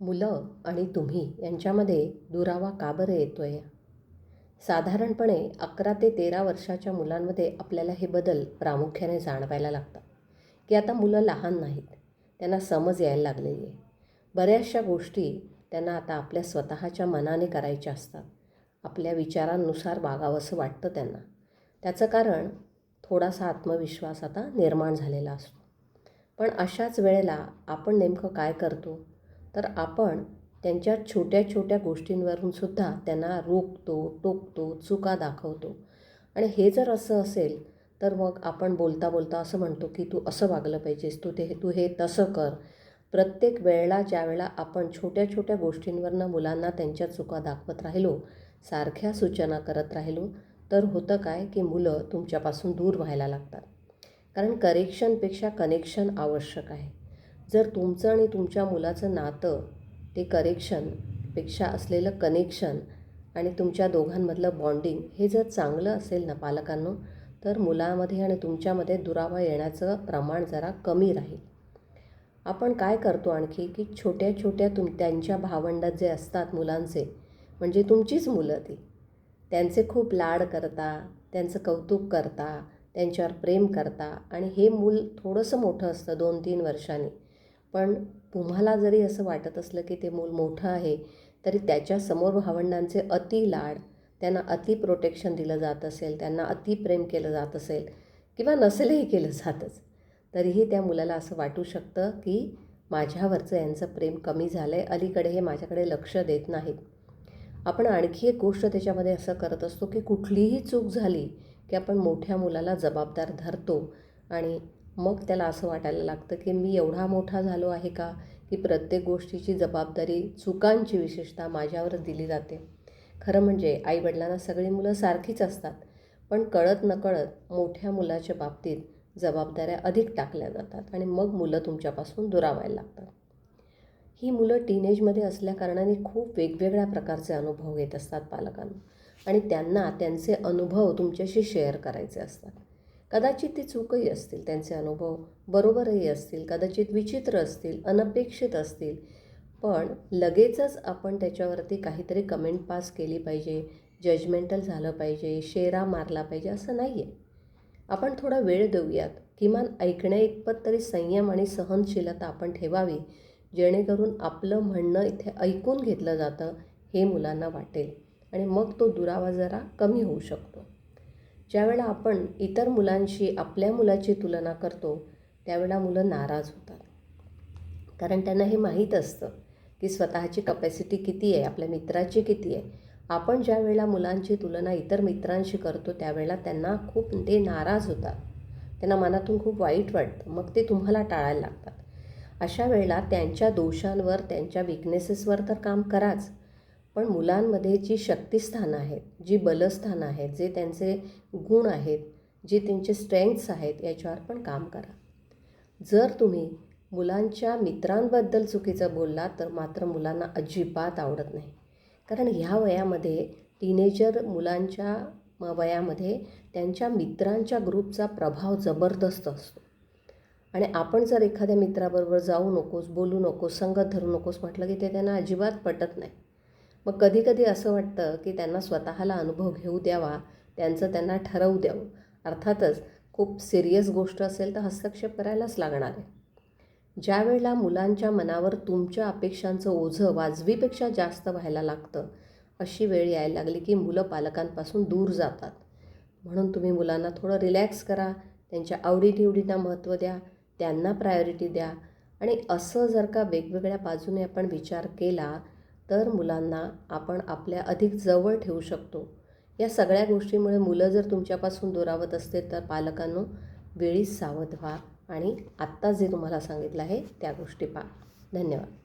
मुलं आणि तुम्ही यांच्यामध्ये दुरावा का बरं येतो आहे साधारणपणे अकरा ते तेरा वर्षाच्या मुलांमध्ये आपल्याला हे बदल प्रामुख्याने जाणवायला लागतात. की आता मुलं लहान नाहीत त्यांना समज यायला लागलेली आहे. बऱ्याचशा गोष्टी त्यांना आता आपल्या स्वतःच्या मनाने करायच्या असतात. आपल्या विचारांनुसार वागावंसं वाटतं त्यांना. त्याचं कारण थोडासा आत्मविश्वास आता निर्माण झालेला असतो. पण अशाच वेळेला आपण नेमकं काय करतो? तर आपण त्यांच्या छोट्या छोट्या गोष्टींवरून सुद्धा त्यांना रोखतो टोकतो चुका दाखवतो. आणि हे जर असं असेल तर मग आपण बोलता बोलता असं म्हणतो की तू असं वागलं पाहिजेस तू ते तू हे तसं कर. प्रत्येक वेळेला ज्यावेळेला आपण छोट्या छोट्या गोष्टींवरनं मुलांना त्यांच्या चुका दाखवत राहिलो सारख्या सूचना करत राहिलो तर होतं काय की मुलं तुमच्यापासून दूर व्हायला लागतात. कारण करेक्शनपेक्षा कनेक्शन आवश्यक आहे. जर तुमचं आणि तुमच्या मुलाचं नातं ते करेक्शनपेक्षा असलेलं कनेक्शन आणि तुमच्या दोघांमधलं बॉन्डिंग हे जर चांगलं असेल ना पालकांनो तर मुलामध्ये आणि तुमच्यामध्ये दुरावा येण्याचं प्रमाण जरा कमी राहील. आपण काय करतो आणखी की छोट्या छोट्या तुम त्यांच्या भावंडात जे असतात मुलांचे म्हणजे तुमचीच मुलं ती त्यांचे खूप लाड करता त्यांचं कौतुक करता त्यांच्यावर प्रेम करता आणि हे मूल थोडंसं मोठं असतं दोन तीन वर्षांनी. पण तुम्हाला जरी असं वाटत असलं की ते मूल मोठं आहे तरी त्याच्यासमोर भावंडांचे अति लाड त्यांना अति प्रोटेक्शन दिलं जात असेल त्यांना अति प्रेम केलं जात असेल किंवा नसेलही केलं जातच तरीही त्या मुलाला असं वाटू शकतं की माझ्यावरचं यांचं प्रेम कमी झालं आहे अलीकडे हे माझ्याकडे लक्ष देत नाहीत. आपण आणखी एक गोष्ट त्याच्यामध्ये असं करत असतो की कुठलीही चूक झाली की आपण मोठ्या मुलाला जबाबदार धरतो आणि मग त्याला असं वाटायला लागतं की मी एवढा मोठा झालो आहे का? की प्रत्येक गोष्टीची जबाबदारी चुकांची विशेषतः माझ्यावरच दिली जाते. खरं म्हणजे आईवडिलांना सगळी मुलं सारखीच असतात. पण कळत नकळत मोठ्या मुलाच्या बाबतीत जबाबदाऱ्या अधिक टाकल्या जातात आणि मग मुलं तुमच्यापासून दुरावायला लागतात. ही मुलं टीनेजमध्ये असल्याकारणाने खूप वेगवेगळ्या प्रकारचे अनुभव घेत असतात पालकांना. आणि त्यांना त्यांचे अनुभव तुमच्याशी शेअर करायचे असतात. कदाचित ते चूकही असतील त्यांचे अनुभव बरोबरही असतील कदाचित विचित्र असतील अनपेक्षित असतील. पण लगेचच आपण त्याच्यावरती काहीतरी कमेंट पास केली पाहिजे जजमेंटल झालं पाहिजे शेरा मारला पाहिजे असं नाही आहे आपण थोडा वेळ देऊयात. किमान ऐकण्या इतपत तरी संयम आणि सहनशीलता आपण ठेवावी जेणेकरून आपलं म्हणणं इथे ऐकून घेतलं जातं हे मुलांना वाटेल. आणि मग तो दुरावा जरा कमी होऊ शकतो. ज्यावेळेला आपण इतर मुलांशी आपल्या मुलाची तुलना करतो त्यावेळेला मुलं नाराज होतात. कारण त्यांना हे माहीत असतं की स्वतःची कपॅसिटी किती आहे आपल्या मित्राची किती आहे. आपण ज्या वेळेला मुलांची तुलना इतर मित्रांशी करतो त्यावेळेला त्यांना खूप ते नाराज होतात. त्यांना मनातून खूप वाईट वाटतं. मग ते तुम्हाला टाळायला लागतात. अशा वेळेला त्यांच्या दोषांवर त्यांच्या विकनेसेसवर तर काम कराच. पण मुलांमध्ये जी शक्तिस्थानं आहेत जी बलस्थानं आहेत जे त्यांचे गुण आहेत जे त्यांचे स्ट्रेंथ्स आहेत याच्यावर पण काम करा. जर तुम्ही मुलांच्या मित्रांबद्दल चुकीचं बोललात तर मात्र मुलांना अजिबात आवडत नाही. कारण ह्या वयामध्ये टीनेजर मुलांच्या वयामध्ये त्यांच्या मित्रांच्या ग्रुपचा प्रभाव जबरदस्त असतो. आणि आपण जर एखाद्या मित्राबरोबर जाऊ नकोस बोलू नकोस संगत धरू नकोस म्हटलं की ते त्यांना अजिबात पटत नाही. मग कधीकधी असं वाटतं की त्यांना स्वतःला अनुभव घेऊ द्यावा त्यांचं त्यांना ठरवू द्यावं. अर्थातच खूप सिरियस गोष्ट असेल तर हस्तक्षेप करायलाच लागणार आहे. ज्या वेळेला मुलांच्या मनावर तुमच्या अपेक्षांचं ओझं वाजवीपेक्षा जास्त व्हायला लागतं अशी वेळ यायला लागली की मुलं पालकांपासून दूर जातात. म्हणून तुम्ही मुलांना थोडं रिलॅक्स करा त्यांच्या आवडीनिवडींना महत्त्व द्या त्यांना प्रायोरिटी द्या. आणि असं जर का वेगवेगळ्या बाजूने आपण विचार केला तर मुलांना आपण आपल्या अधिक जवळ ठेवू शकतो. या सगळ्या गोष्टीमुळे मुलं जर तुमच्यापासून दुरावत असतील तर पालकांनो वेळीच सावध व्हा आणि आत्ता जे तुम्हाला सांगितलं आहे त्या गोष्टी पहा. धन्यवाद.